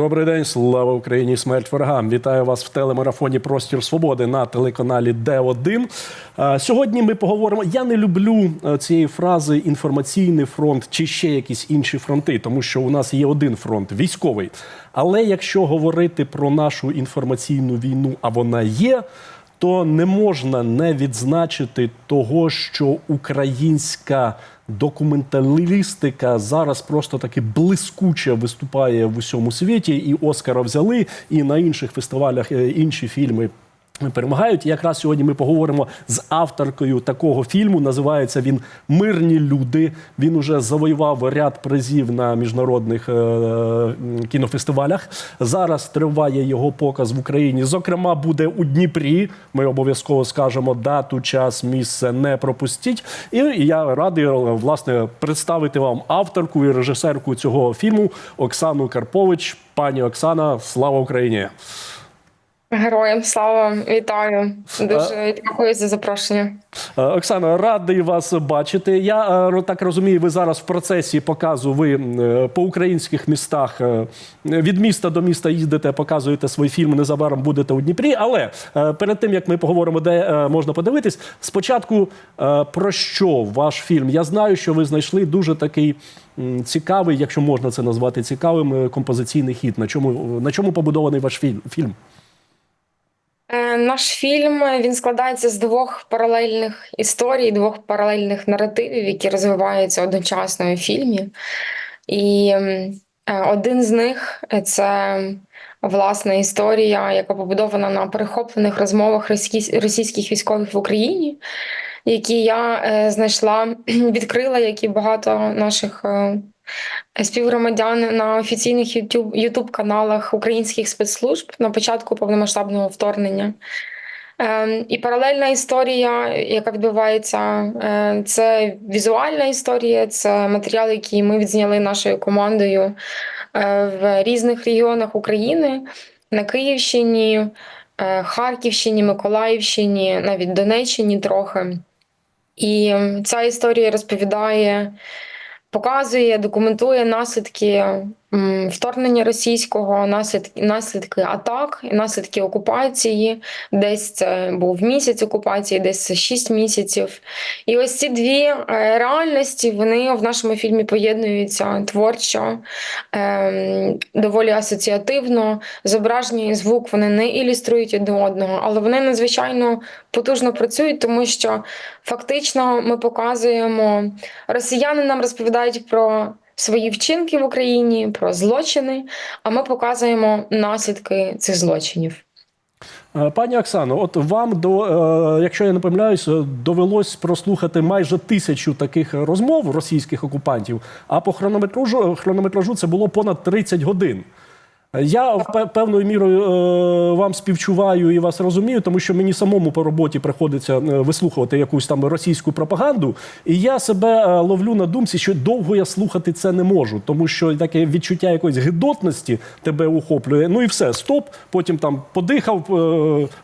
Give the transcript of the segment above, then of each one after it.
Добрий день, слава Україні! Смерть ворогам! Вітаю вас в телемарафоні Простір Свободи на телеканалі Д1. Е, Сьогодні ми поговоримо. Я не люблю е, цієї фрази інформаційний фронт чи ще якісь інші фронти, тому що у нас є один фронт військовий. Але якщо говорити про нашу інформаційну війну, а вона є. То не можна не відзначити того, що українська документалістика зараз просто таки блискуче виступає в усьому світі, і Оскара взяли, і на інших фестивалях е, інші фільми. Перемагають. Якраз сьогодні ми поговоримо з авторкою такого фільму. Називається він Мирні люди. Він уже завоював ряд призів на міжнародних е- кінофестивалях. Зараз триває його показ в Україні. Зокрема, буде у Дніпрі. Ми обов'язково скажемо дату, час, місце не пропустіть. І я радий власне представити вам авторку і режисерку цього фільму Оксану Карпович. Пані Оксана, слава Україні! Героям слава вітаю. Дуже дякую за запрошення. Оксана, радий вас бачити. Я е, так розумію, ви зараз в процесі показу. Ви е, по українських містах е, від міста до міста їздите, показуєте свій фільм. Незабаром будете у Дніпрі. Але перед тим як ми поговоримо, де можна подивитись, спочатку про що ваш фільм? Я знаю, що ви знайшли дуже такий. Цікавий, якщо можна це назвати цікавим, композиційний хід. На чому на чому побудований ваш фільм? Е, Наш фільм він складається з двох паралельних історій, двох паралельних наративів, які розвиваються одночасно у фільмі. І е, один з них це власна історія, яка побудована на перехоплених розмовах російських військових в Україні, які я е, знайшла, відкрила, як і багато наших. Співгромадян на офіційних YouTube, каналах українських спецслужб на початку повномасштабного вторгнення. Ем, І паралельна історія, яка відбувається, е, це візуальна історія, це матеріал, який ми відзняли нашою командою е, в різних регіонах України, на Київщині, е, Харківщині, Миколаївщині, навіть Донеччині трохи. І ця історія розповідає показує, документує наслідки вторгнення російського, наслідки, наслідки атак, наслідки окупації. Десь це був місяць окупації, десь це шість місяців. І ось ці дві е, реальності вони в нашому фільмі поєднуються творчо, ем, доволі асоціативно. Зображення і звук вони не ілюструють один одного, але вони надзвичайно потужно працюють, тому що фактично ми показуємо росіяни нам розповідають про свої вчинки в Україні, про злочини, а ми показуємо наслідки цих злочинів. Е, Пані Оксано, от вам до, е, якщо я не помиляюсь, е, довелось прослухати майже тисячу таких розмов російських окупантів, а по хронометражу, хронометражу це було понад 30 годин. Я певною мірою е, вам співчуваю і вас розумію, тому що мені самому по роботі приходиться е, вислухувати якусь там російську пропаганду, і я себе е, ловлю на думці, що довго я слухати це не можу, тому що таке відчуття якоїсь гидотності тебе охоплює. Ну і все, стоп. Потім там подихав,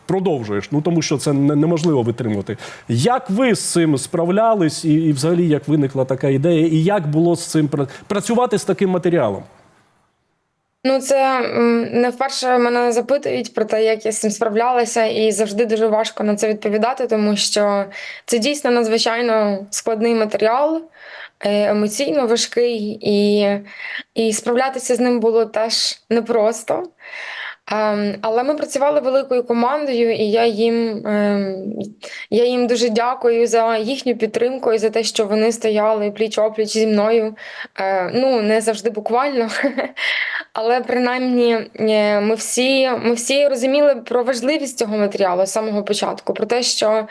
продовжуєш. Ну тому що це неможливо витримувати. Як ви з цим справлялись, і, і взагалі як виникла така ідея, і як було з цим працювати з таким матеріалом? Ну, це не вперше мене запитують про те, як я з цим справлялася, і завжди дуже важко на це відповідати, тому що це дійсно надзвичайно складний матеріал, е, емоційно важкий, і, і справлятися з ним було теж непросто. Ем, Але ми працювали великою командою, і я їм, ем, я їм дуже дякую за їхню підтримку і за те, що вони стояли пліч-опліч зі мною. Е, Ну, не завжди буквально, але принаймні е, ми всі, ми всі розуміли про важливість цього матеріалу з самого початку, про те, що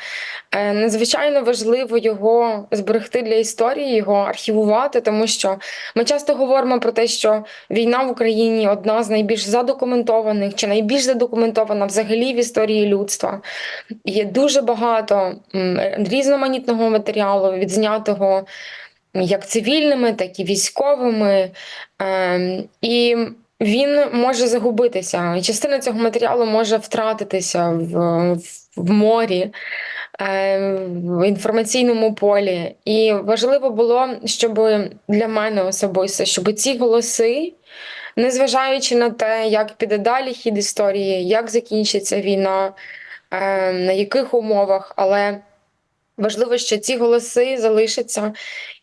е, надзвичайно важливо його зберегти для історії, його архівувати, тому що ми часто говоримо про те, що війна в Україні одна з найбільш задокументованих чи найбільш задокументована взагалі в історії людства. Є дуже багато різноманітного матеріалу, відзнятого як цивільними, так і військовими. Ем, І він може загубитися. І частина цього матеріалу може втратитися в, в, морі. е, в інформаційному полі. І важливо було, щоб для мене особисто, щоб ці голоси, незважаючи на те, як піде далі хід історії, як закінчиться війна, е, на яких умовах, але важливо, що ці голоси залишаться.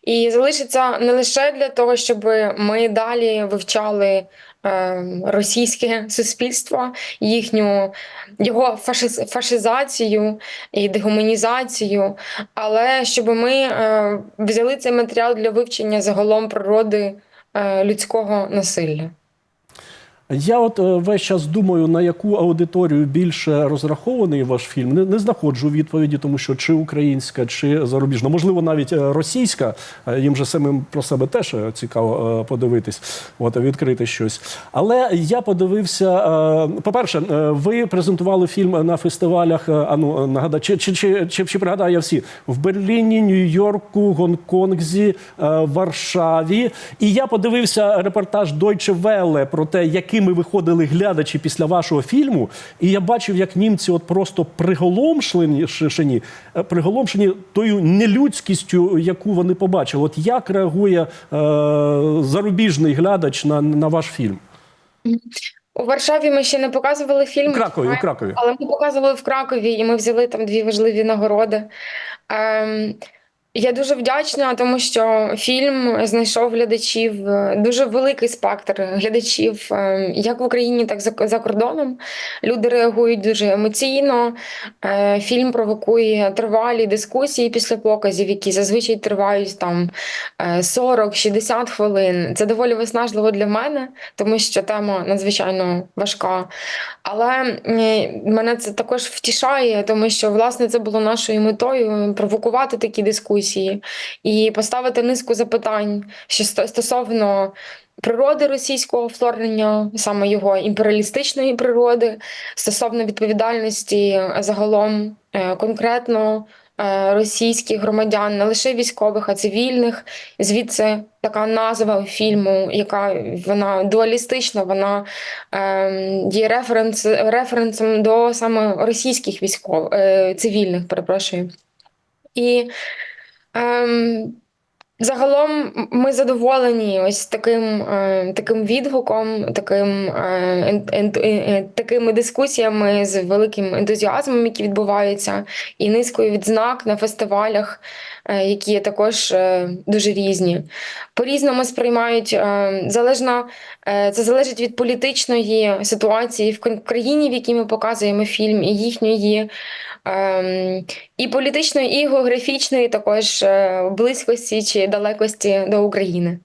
І залишиться не лише для того, щоб ми далі вивчали е, російське суспільство, їхню його фашиз, фашизацію і дегуманізацію, але щоб ми е, взяли цей матеріал для вивчення загалом природи людського насилля. Я от е, весь час думаю, на яку аудиторію більше розрахований ваш фільм. Не, не знаходжу відповіді, тому що чи українська, чи зарубіжна, можливо, навіть е, російська. Е, Їм же самим про себе теж цікаво подивитись, от відкрити щось. Але я подивився. По-перше, ви презентували фільм на фестивалях. е, А ну нагадаю, чи, чи, чи, чи, чи пригадаю всі в Берліні, Нью-Йорку, Гонконзі, е, Варшаві. І я подивився репортаж Deutsche Welle про те, якими виходили глядачі після вашого фільму. І я бачив, як німці от просто приголомшені, е, приголомшені тою нелюдськістю, яку вони побачили. От як реагує е, зарубіжний глядач на, на ваш фільм? У Варшаві ми ще не показували фільм. У Кракові, у Кракові. Але ми показували в Кракові, і ми взяли там дві важливі нагороди. Ем, я дуже вдячна, тому що фільм знайшов глядачів, е, дуже великий спектр глядачів, ем, як в Україні, так і за, кордоном. Люди реагують дуже емоційно. Е, Фільм провокує тривалі дискусії після показів, які зазвичай тривають там е, 40-60 хвилин. Це доволі виснажливо для мене, тому що тема надзвичайно важка. Але е, мене це також втішає, тому що власне це було нашою метою провокувати такі дискусії і поставити низку запитань що стосовно природи російського вторгнення, саме його імперіалістичної природи, стосовно відповідальності загалом е, конкретно. е, Російських громадян, не лише військових, а цивільних. Звідси така назва фільму, яка вона дуалістична, вона ем, є референс, референсом до саме російських військових е, цивільних, перепрошую. І ем, загалом ми задоволені ось таким, е, таким відгуком, таким, е, ен- е, такими дискусіями з великим ентузіазмом, які відбуваються, і низкою відзнак на фестивалях, е, які є також е, дуже різні. По-різному сприймають е, залежно, е, це залежить від політичної ситуації в країні, в якій ми показуємо фільм, і їхньої. Ем, І політичної, і географічної також е, близькості чи далекості до України.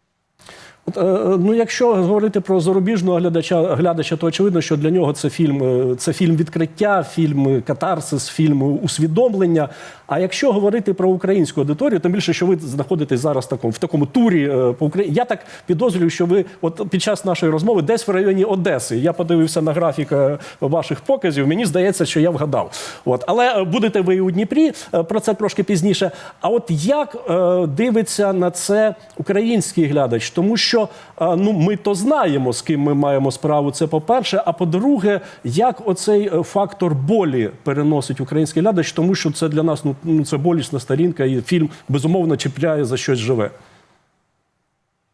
От, е, ну, якщо говорити про зарубіжного глядача, глядача, то очевидно, що для нього це фільм, е, це фільм відкриття, фільм катарсис, фільм усвідомлення. А якщо говорити про українську аудиторію, тим більше, що ви знаходитесь зараз в такому, в такому турі е, по Україні. Я так підозрюю, що ви от під час нашої розмови десь в районі Одеси. Я подивився на графік е, ваших показів. Мені здається, що я вгадав. От, але е, будете ви і у Дніпрі, е, про це трошки пізніше. А от як е, дивиться на це український глядач? Тому що е, ну ми то знаємо, з ким ми маємо справу. Це по-перше. А по-друге, як оцей е, фактор болі переносить український глядач, тому що це для нас ну, ну це болісна сторінка, і фільм безумовно чіпляє за щось живе.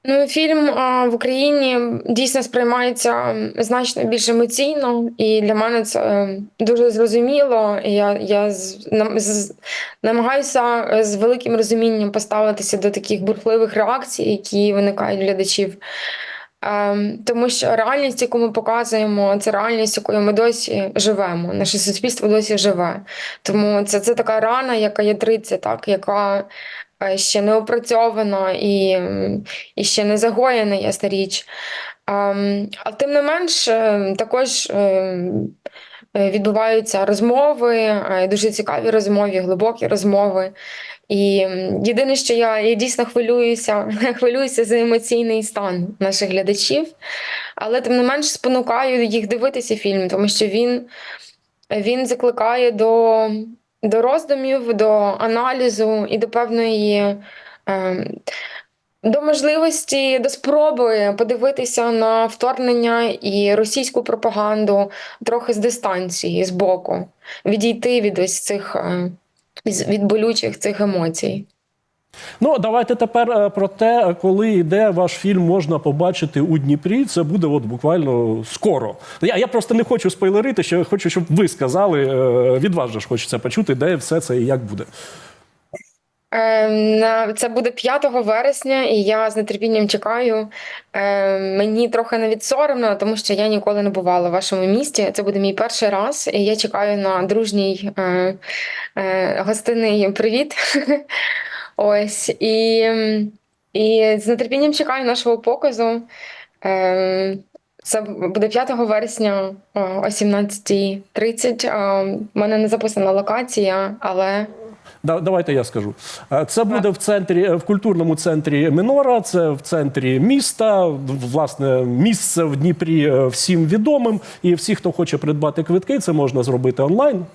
Ну, фільм а, в Україні дійсно сприймається значно більш емоційно, і для мене це е, дуже зрозуміло. Я, я з, нам, з, намагаюся е, з великим розумінням поставитися до таких бурхливих реакцій, які виникають в глядачів. Ем, Тому що реальність, яку ми показуємо, це реальність, якою ми досі живемо. Наше суспільство досі живе. Тому це, це така рана, яка є 30, так, яка е, ще не опрацьована і, і ще не загоєна, ясна річ. А тим не менш, е, також е, відбуваються розмови, е, дуже цікаві розмови, глибокі розмови. І єдине, що я, я дійсно хвилююся, хвилююся за емоційний стан наших глядачів, але тим не менш спонукаю їх дивитися фільм, тому що він, він закликає до, до роздумів, до аналізу і до певної. ем, До можливості, до спроби подивитися на вторгнення і російську пропаганду трохи з дистанції, з боку, відійти від ось цих е, від, від болючих цих емоцій. Ну, давайте тепер е, про те, коли йде ваш фільм, можна побачити у Дніпрі. Це буде от буквально скоро. Я, я просто не хочу спойлерити, що хочу, щоб ви сказали. е, Від вас же ж хочеться почути, де все це і як буде. Е, Це буде 5 вересня, і я з нетерпінням чекаю. Е, Мені трохи навіть соромно, тому що я ніколи не бувала в вашому місті. Це буде мій перший раз, і я чекаю на дружній е, гостинний привіт. Ось і, і з нетерпінням чекаю нашого показу. Е, Це буде 5 вересня о 17.30. Е, У мене не записана локація, але давайте я скажу. Е, Це буде в центрі е, в культурному центрі Минора. Це в центрі міста. Власне, місце в Дніпрі е, всім відомим. І всі, хто хоче придбати квитки, це можна зробити онлайн.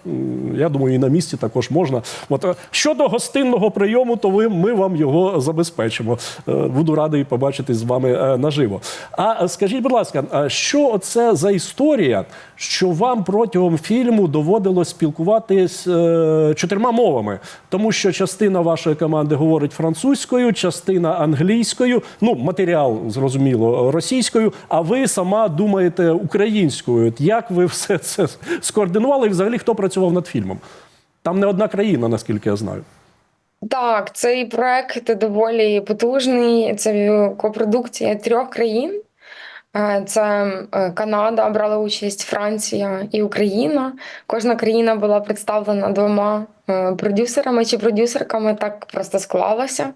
Я думаю, і на місці також можна. От щодо гостинного прийому, то ви ми вам його забезпечимо. Буду радий побачити з вами наживо. А скажіть, будь ласка, що це за історія, що вам протягом фільму доводилось спілкуватись чотирма мовами? Тому що частина вашої команди говорить французькою, частина англійською, ну матеріал зрозуміло російською. А ви сама думаєте українською. Як ви все це скоординували? І взагалі хто працював над фільмом? Там не одна країна, наскільки я знаю. Так, цей проект доволі потужний. Це копродукція трьох країн. Е, Це е, Канада брала участь, Франція і Україна. Кожна країна була представлена двома е, продюсерами чи продюсерками. Так просто склалося.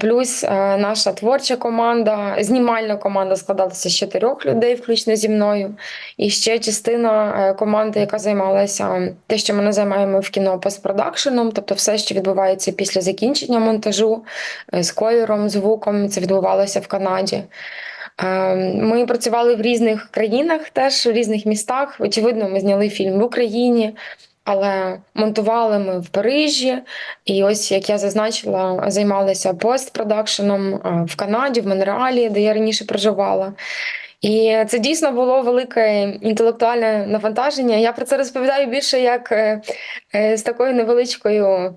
Плюс наша творча команда, знімальна команда складалася з чотирьох людей, включно зі мною. І ще частина команди, яка займалася те, що ми називаємо в кіно постпродакшеном, тобто все, що відбувається після закінчення монтажу з кольором, звуком, це відбувалося в Канаді. Е, Ми працювали в різних країнах, теж в різних містах. Очевидно, ми зняли фільм в Україні, але монтували ми в Парижі. І ось, як я зазначила, займалися постпродакшеном е, в Канаді, в Монреалі, де я раніше проживала. І це дійсно було велике інтелектуальне навантаження. Я про це розповідаю більше як е, е, з такою невеличкою.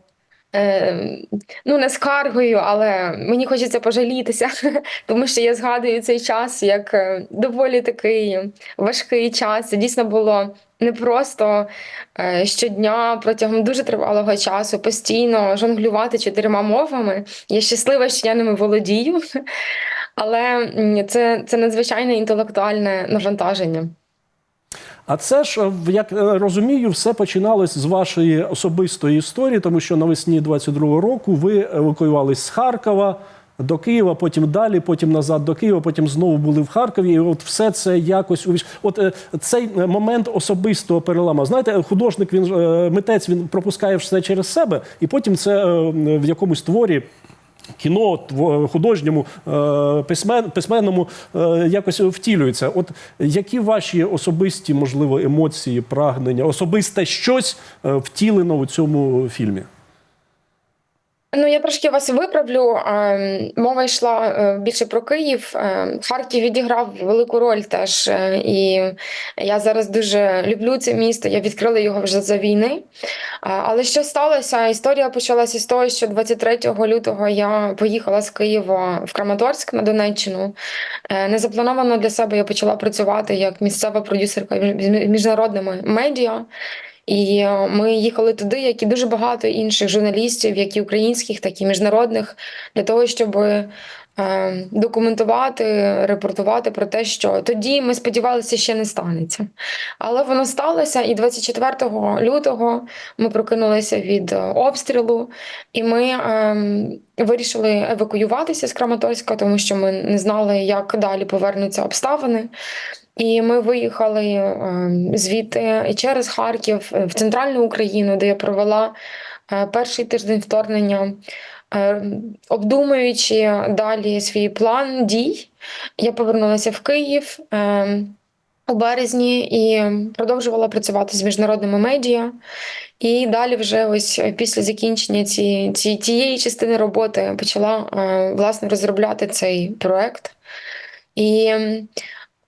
Е, Ну, не скаргою, але мені хочеться пожалітися, тому що я згадую цей час як е, доволі такий важкий час. Це дійсно було не просто е, щодня протягом дуже тривалого часу постійно жонглювати чотирма мовами. Я щаслива, що я ними володію, але це, це надзвичайне інтелектуальне навантаження. А це ж, е, як е, розумію, все починалось з вашої особистої історії, тому що навесні 22-го року ви евакуювались з Харкова до Києва, потім далі, потім назад до Києва, потім знову були в Харкові. І от все це якось увійш... От е, цей момент особистого переламу. Знаєте, художник, він митець, він пропускає все через себе, і потім це в якомусь творі. Кіно тво- художньому е, письмен, письменному е, якось втілюється. От які ваші особисті, можливо, емоції, прагнення, особисте щось е, втілено у цьому фільмі? Ну, я трошки вас виправлю. Ем, Мова йшла е, більше про Київ. Ем, Харків відіграв велику роль теж. е, І я зараз дуже люблю це місто. Я відкрила його вже за війни. Але що сталося? Історія почалася з того, що 23 лютого я поїхала з Києва в Краматорськ на Донеччину. Е, Незаплановано для себе я почала працювати як місцева продюсерка міжнародними медіа. І е, ми їхали туди, як і дуже багато інших журналістів, як і українських, так і міжнародних, для того, щоб документувати, репортувати про те, що тоді ми сподівалися, ще не станеться. Але воно сталося, і 24 лютого ми прокинулися від е, обстрілу, і ми ем, вирішили евакуюватися з Краматорська, тому що ми не знали, як далі повернуться обставини. І ми виїхали е, звідти через Харків е, в центральну Україну, де я провела е, перший тиждень вторгнення, е, обдумуючи далі свій план дій. Я повернулася в Київ е, у березні і продовжувала працювати з міжнародними медіа. І далі, вже ось після закінчення ці, ці, цієї частини роботи почала е, власне розробляти цей проект. І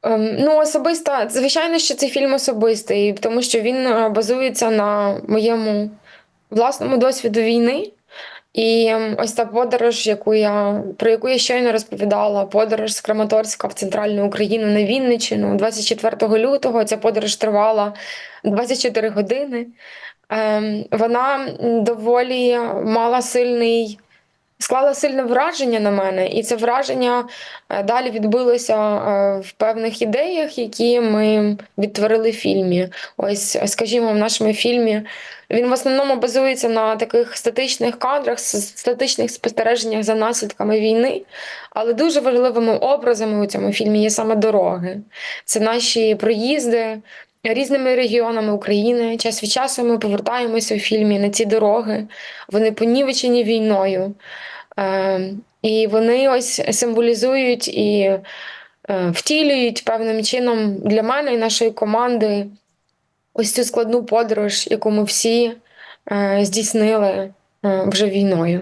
Ем, Ну, особисто, звичайно, що цей фільм особистий, тому що він е, базується на моєму власному досвіду війни. І ось та подорож, яку я про яку я щойно розповідала, подорож з Краматорська в центральну Україну на Вінничину 24 лютого. Ця подорож тривала 24 години. Ем, Вона доволі мала сильний. Склала сильне враження на мене, і це враження е, далі відбилося е, в певних ідеях, які ми відтворили в фільмі. Ось, е, скажімо, в нашому фільмі він в основному базується на таких статичних кадрах, статичних спостереженнях за наслідками війни. Але дуже важливими образами у цьому фільмі є саме дороги. Це наші проїзди різними регіонами України. Час від часу ми повертаємося у фільмі на ці дороги. Вони понівечені війною. Е, і вони ось символізують і е, втілюють певним чином для мене і нашої команди ось цю складну подорож, яку ми всі е, здійснили е, вже війною.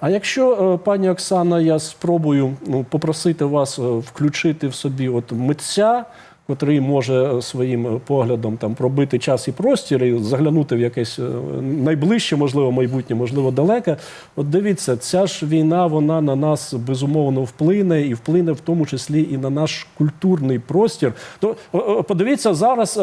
А якщо, пані Оксана, я спробую ну, попросити вас включити в собі от митця, котрий може е, своїм е, поглядом там пробити час і простір і заглянути в якесь е, найближче, можливо, майбутнє, можливо, далеке. От дивіться, ця ж війна вона на нас безумовно вплине і вплине в тому числі і на наш культурний простір. То подивіться зараз,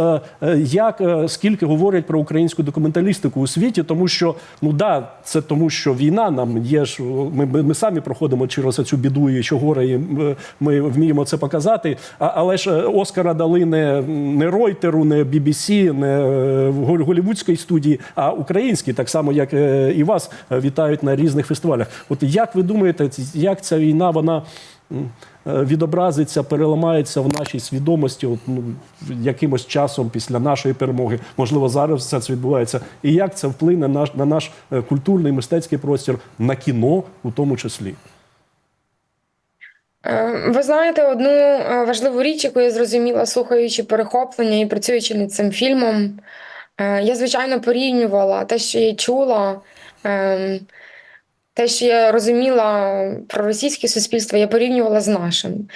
як скільки говорять про українську документалістику у світі, тому що ну да, це тому, що війна нам є ж. Ми, ми, самі проходимо через цю біду і що горе, і ми, вміємо це показати. А, але ж Оскара дали не, не Ройтеру, не BBC, не е, голівудській студії, а українській, так само як е, і вас е, вітають на різних фестивалях. От як ви думаєте, як ця війна вона? Відобразиться, переламається в нашій свідомості, от, ну, якимось часом після нашої перемоги. Можливо, зараз все це відбувається. І як це вплине на наш, на наш культурний мистецький простір, на кіно у тому числі? Е, Ви знаєте одну е, важливу річ, яку я зрозуміла, слухаючи перехоплення і працюючи над цим фільмом. Е, Я, звичайно, порівнювала те, що я чула, ем, те, що я розуміла про російське суспільство, я порівнювала з нашим.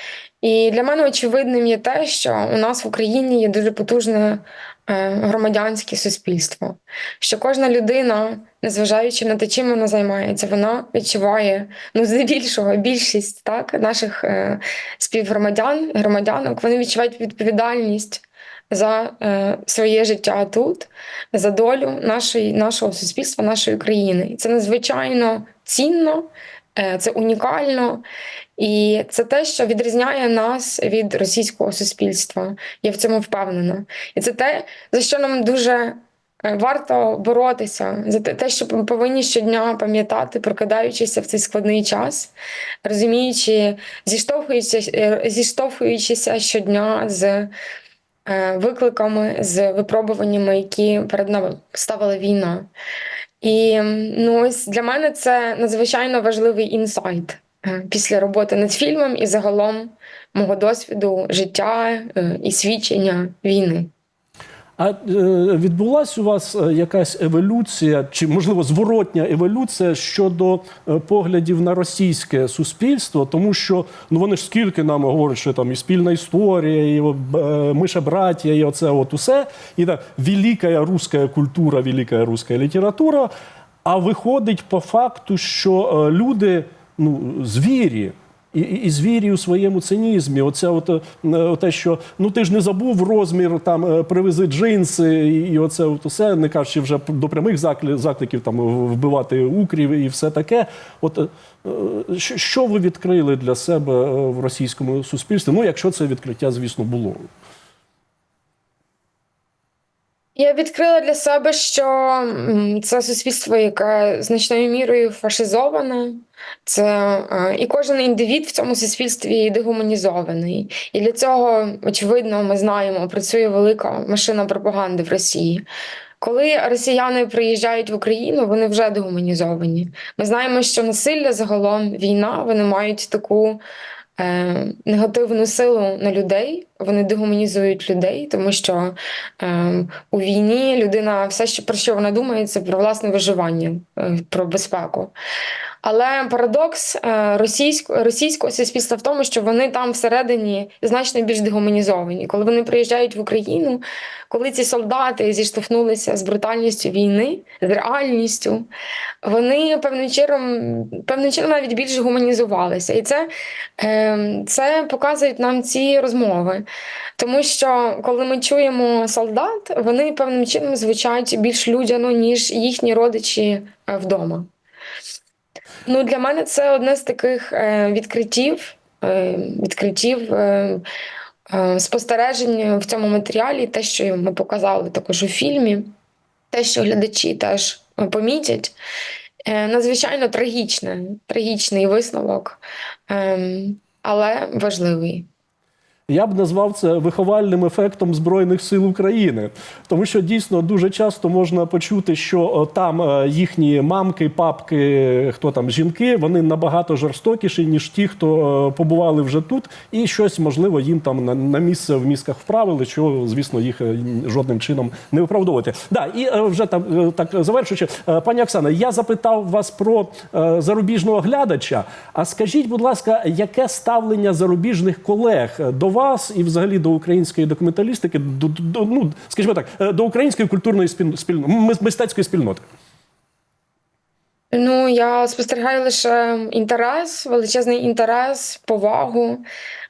І для мене очевидним є те, що у нас в Україні є дуже потужне громадянське суспільство, що кожна людина, незважаючи на те, чим вона займається, вона відчуває ну, здебільшого більшість так, наших е, співгромадян, громадянок, вони відчувають відповідальність за е, своє життя тут, за долю нашої, нашого суспільства, нашої країни. І це надзвичайно цінно, е, це унікально. І це те, що відрізняє нас від російського суспільства. Я в цьому впевнена. І це те, за що нам дуже е, варто боротися, за те, що ми повинні щодня пам'ятати, прокидаючися в цей складний час, розуміючи, зіштовхуючися, е, зіштовхуючися щодня з е, викликами, з випробуваннями, які перед нами ставила війна. І ну, ось для мене це надзвичайно важливий інсайт після роботи над фільмом і загалом мого досвіду життя е, і свідчення війни. А е, відбулася у вас е, якась еволюція, чи можливо зворотня еволюція щодо е, поглядів на російське суспільство, тому що ну вони ж скільки нам говорять, що там і спільна історія, і е, миша браття, і оце от усе, і так велика руська культура, велика руська література. А виходить по факту, що е, люди ну звірі. І, і, і звірі у своєму цинізмі. Оце от, е, те, що ну ти ж не забув розмір, там е, привези джинси, і, і оце от усе, не кажучи вже до прямих закликів, там вбивати укрів і все таке. От е, що, ви відкрили для себе в російському суспільстві? Ну, якщо це відкриття, звісно, було. Я відкрила для себе, що це суспільство, яке значною мірою фашизоване. Це е, і кожен індивід в цьому суспільстві дегуманізований. І для цього, очевидно, ми знаємо, працює велика машина пропаганди в Росії. Коли росіяни приїжджають в Україну, вони вже дегуманізовані. Ми знаємо, що насилля загалом війна вони мають таку е, негативну силу на людей. Вони дегуманізують людей, тому що е, у війні людина все, що про що вона думає, це про власне виживання, е, про безпеку. Але парадокс е, російського, російського суспільства в тому, що вони там всередині значно більш дегуманізовані. Коли вони приїжджають в Україну, коли ці солдати зіштовхнулися з брутальністю війни, з реальністю, вони певним чином, певним чином навіть більш гуманізувалися. І це, е, це показують нам ці розмови. Тому що коли ми чуємо солдат, вони певним чином звучать більш людяно, ніж їхні родичі е, вдома. Ну, для мене це одне з таких е, відкриттів, е, відкриттів спостережень в цьому матеріалі, те, що ми показали також у фільмі, те, що глядачі теж помітять. Надзвичайно трагічне, трагічний висновок, е, але важливий. Я б назвав це виховальним ефектом Збройних сил України, тому що дійсно дуже часто можна почути, що там е, їхні мамки, папки, хто там жінки, вони набагато жорстокіші, ніж ті, хто е, побували вже тут, і щось можливо їм там на, місце в мізках вправили, що звісно їх е, жодним чином не виправдовувати. Да, і е, вже там е, так завершуючи, е, пані Оксана, я запитав вас про е, зарубіжного глядача. А скажіть, будь ласка, яке ставлення зарубіжних колег до вас і взагалі до української документалістики, до, до ну скажімо так, е, до української культурної спіль, спільно, ми- мистецької спільноти? Ну, я спостерігаю лише інтерес, величезний інтерес, повагу.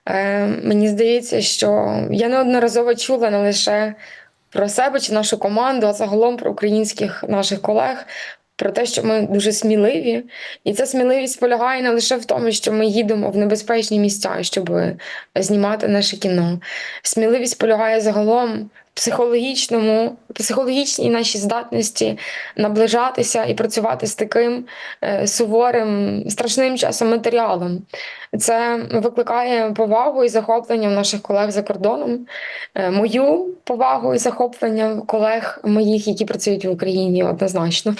Е, мені здається, що я неодноразово чула не лише про себе чи нашу команду, а загалом про українських наших колег. Про те, що ми дуже сміливі, і ця сміливість полягає не лише в тому, що ми їдемо в небезпечні місця, щоб знімати наше кіно. Сміливість полягає загалом в психологічному, психологічній нашій здатності наближатися і працювати з таким е, суворим, страшним часом матеріалом. Це викликає повагу і захоплення в наших колег за кордоном, е, мою повагу і захоплення колег моїх, які працюють в Україні, однозначно.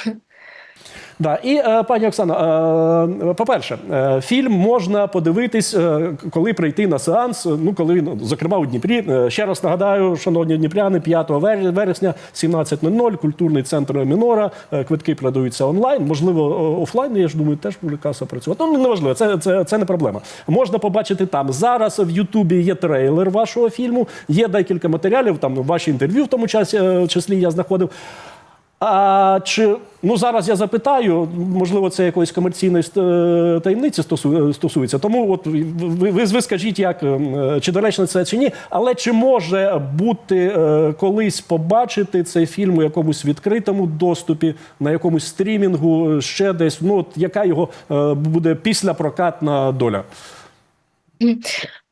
Да, і е, пані Оксана, е, по-перше, е, фільм можна подивитись, коли прийти на сеанс. Ну, коли він, зокрема, у Дніпрі. Ще раз нагадаю, шановні дніпряни, 5 вересня, 17.00, культурний центр Мінора. Квитки продаються онлайн. Можливо, офлайн. Я ж думаю, теж буде каса працювати. Ну, неважливо, це, це, це не проблема. Можна побачити там. Зараз в Ютубі є трейлер вашого фільму, є декілька матеріалів, там ваші інтерв'ю, в тому часі, числі я знаходив. А чи ну зараз я запитаю, можливо, це якоїсь комерційної е, таємниці стосу- стосується. Тому от ви, ви, скажіть, як е, чи доречно це чи ні, але чи може бути е, колись побачити цей фільм у якомусь відкритому доступі, на якомусь стрімінгу, ще десь? Ну от яка його буде після прокатна доля?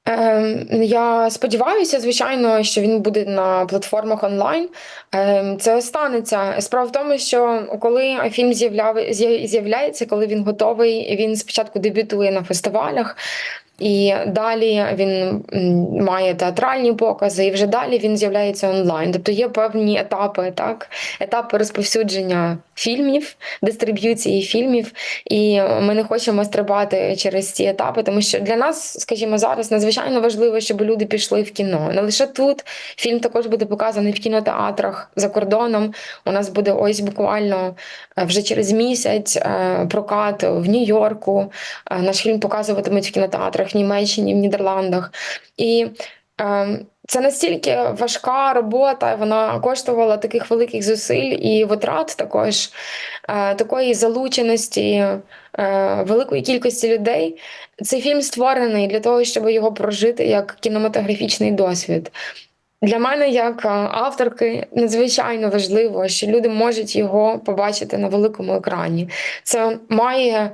Ем, Я сподіваюся, звичайно, що він буде на платформах онлайн. Ем, Це станеться. Справа в тому, що коли фільм з'являється, коли він готовий, він спочатку дебютує на фестивалях. І далі він має театральні покази, і вже далі він з'являється онлайн. Тобто є певні етапи, так, етапи розповсюдження фільмів, дистриб'юції фільмів. І ми не хочемо стрибати через ці етапи, тому що для нас, скажімо, зараз надзвичайно важливо, щоб люди пішли в кіно. Не лише тут фільм також буде показаний в кінотеатрах за кордоном. У нас буде ось буквально е, вже через місяць е, прокат в Нью-Йорку. Е, Наш фільм показуватимуть в кінотеатрах в Німеччині, в Нідерландах. І е, це настільки важка робота, вона коштувала таких великих зусиль і витрат також е, такої залученості е, великої кількості людей. Цей фільм створений для того, щоб його прожити як кінематографічний досвід. Для мене, як е, авторки, надзвичайно важливо, що люди можуть його побачити на великому екрані. Це має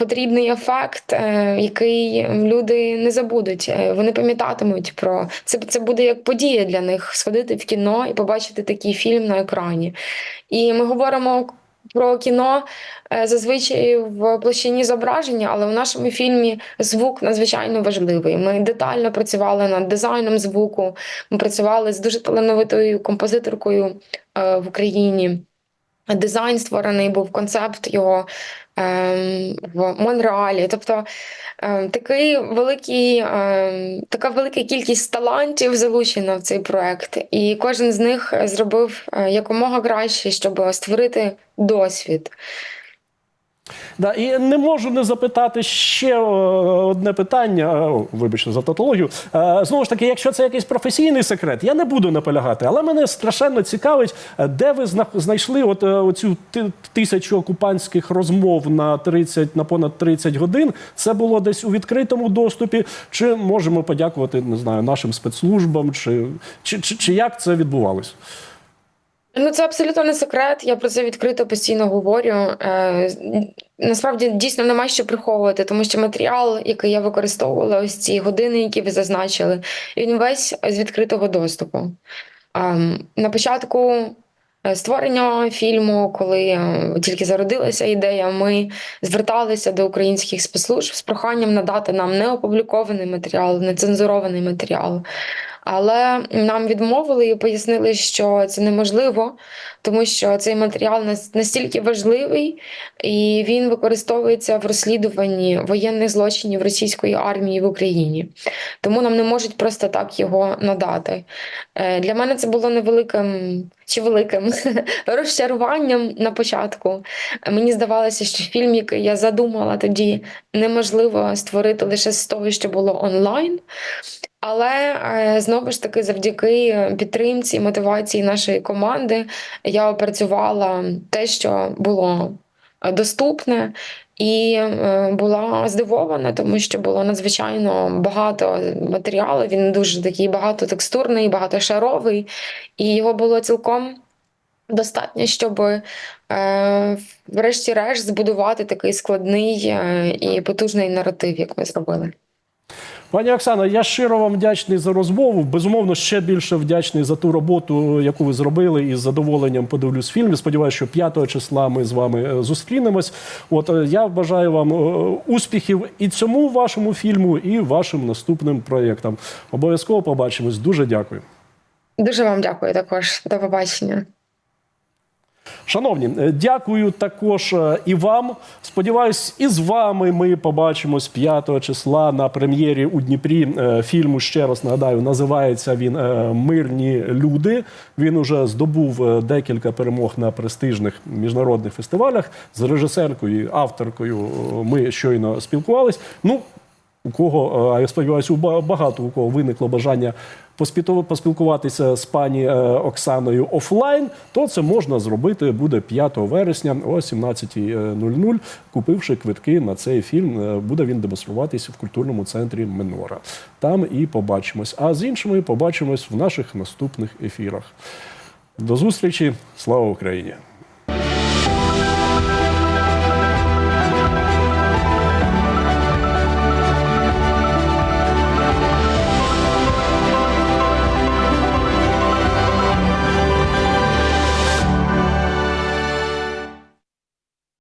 потрібний ефект, е, який люди не забудуть. Е, Вони пам'ятатимуть про це. Це буде як подія для них сходити в кіно і побачити такий фільм на екрані. І ми говоримо про кіно е, зазвичай в площині зображення, але в нашому фільмі звук надзвичайно важливий. Ми детально працювали над дизайном звуку. Ми працювали з дуже талановитою композиторкою в Україні. Дизайн створений був концепт його ем, в Монреалі. Тобто ем, такий великий, ем, така велика кількість талантів залучена в цей проект, і кожен з них зробив е, якомога краще, щоб створити досвід. Да, і не можу не запитати ще е, одне питання. О, Вибачте за тавтологію. Е, Знову ж таки, якщо це якийсь професійний секрет, я не буду наполягати, але мене страшенно цікавить, е, де ви знайшли от е, оцю тисячу окупантських розмов на 30, на понад 30 годин. Це було десь у відкритому доступі. Чи можемо подякувати не знаю нашим спецслужбам, чи, чи, чи, чи як це відбувалось? Ну, це абсолютно не секрет. Я про це відкрито постійно говорю. Е, насправді дійсно нема що приховувати, тому що матеріал, який я використовувала, ось ці години, які ви зазначили, він весь з відкритого доступу. Ем, на початку е, створення фільму, коли е, тільки зародилася ідея, ми зверталися до українських спецслужб з проханням надати нам неопублікований матеріал, нецензурований матеріал. Але нам відмовили і пояснили, що це неможливо, тому що цей матеріал настільки важливий, і він використовується в розслідуванні воєнних злочинів російської армії в Україні. Тому нам не можуть просто так його надати. Е, Для мене це було невеликим чи великим розчаруванням на початку. Мені здавалося, що фільм, який я задумала тоді, неможливо створити лише з того, що було онлайн. Але е, знову ж таки, завдяки підтримці і мотивації нашої команди, я опрацювала те, що було доступне, і е, була здивована, тому що було надзвичайно багато матеріалу. Він дуже такий багатотекстурний, багатошаровий, і його було цілком. Достатньо, щоб е, врешті-решт збудувати такий складний е, і потужний наратив, як ми зробили. Пані Оксано, я щиро вам вдячний за розмову. Безумовно, ще більше вдячний за ту роботу, яку ви зробили, і з задоволенням подивлюсь фільм. Сподіваюся, що 5 числа ми з вами е, зустрінемось. От е, я бажаю вам е, успіхів і цьому вашому фільму, і вашим наступним проєктам. Обов'язково побачимось. Дуже дякую. Дуже вам дякую також. До побачення. Шановні, е, дякую також е, і вам. Сподіваюсь, і з вами ми побачимось 5 числа на прем'єрі у Дніпрі е, фільму. Ще раз нагадаю, називається він Мирні люди. Він уже здобув декілька перемог на престижних міжнародних фестивалях. З режисеркою, авторкою ми щойно спілкувались. Ну, у кого, я сподіваюся, у багато у кого виникло бажання поспілкуватися з пані е, Оксаною офлайн, то це можна зробити буде 5 вересня о 17.00, купивши квитки на цей фільм. Е, Буде він демонструватися в культурному центрі Менора. Там і побачимось. А з іншими побачимось в наших наступних ефірах. До зустрічі! Слава Україні!